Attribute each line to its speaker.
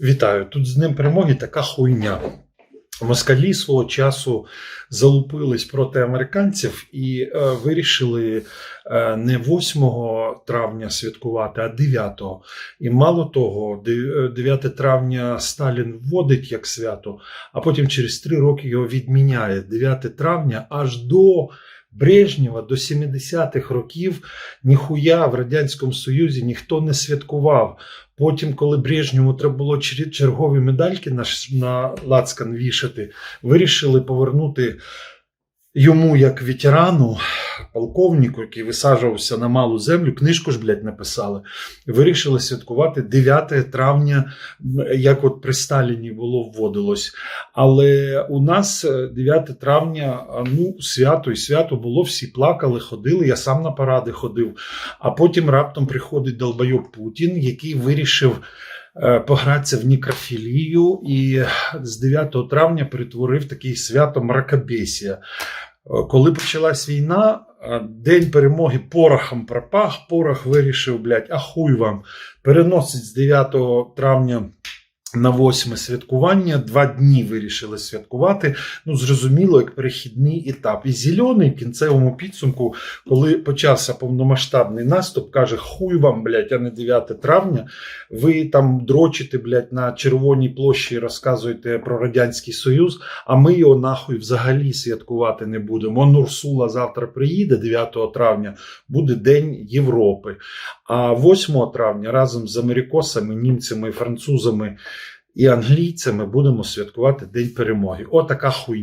Speaker 1: Вітаю! Тут з Днем перемоги така хуйня. Москалі свого часу залупились проти американців і е, вирішили е, не 8 травня святкувати, а 9. І мало того, е, 9 травня Сталін вводить як свято, а потім через три роки його відміняє. 9 травня аж до Брежнєва, до 70-х років, ніхуя в Радянському Союзі ніхто не святкував. Потім, коли Брежнєву треба було чергові медальки на, на лацкан вішати, вирішили повернути йому як ветерану, полковнику, який висаджувався на малу землю, книжку ж, блядь, написали. Вирішили святкувати 9 травня, як от при Сталіні було вводилось. Але у нас е, 9 травня, ну, свято і свято було, всі плакали, ходили. Я сам на паради ходив. А потім раптом приходить долбойоб Путін, який вирішив е, погратися в нікрофілію і з 9 травня перетворив такий свято мракобесія. Е, Коли почалась війна, е, день перемоги порохом пропах, порох вирішив, блядь, а хуй вам, переносить з 9 травня на 8 святкування, два дні вирішили святкувати. Ну, зрозуміло, як перехідний етап. І зелений в кінцевому підсумку, коли почався повномасштабний наступ, каже: хуй вам, блядь, а не 9 травня. Ви там дрочите, блядь, на Червоній площі розказуєте про Радянський Союз, а ми його нахуй взагалі святкувати не будемо. Он Урсула завтра приїде 9 травня, буде День Європи. А 8 травня разом з америкосами, німцями, французами і англійцями будемо святкувати День перемоги. Отака хуйня.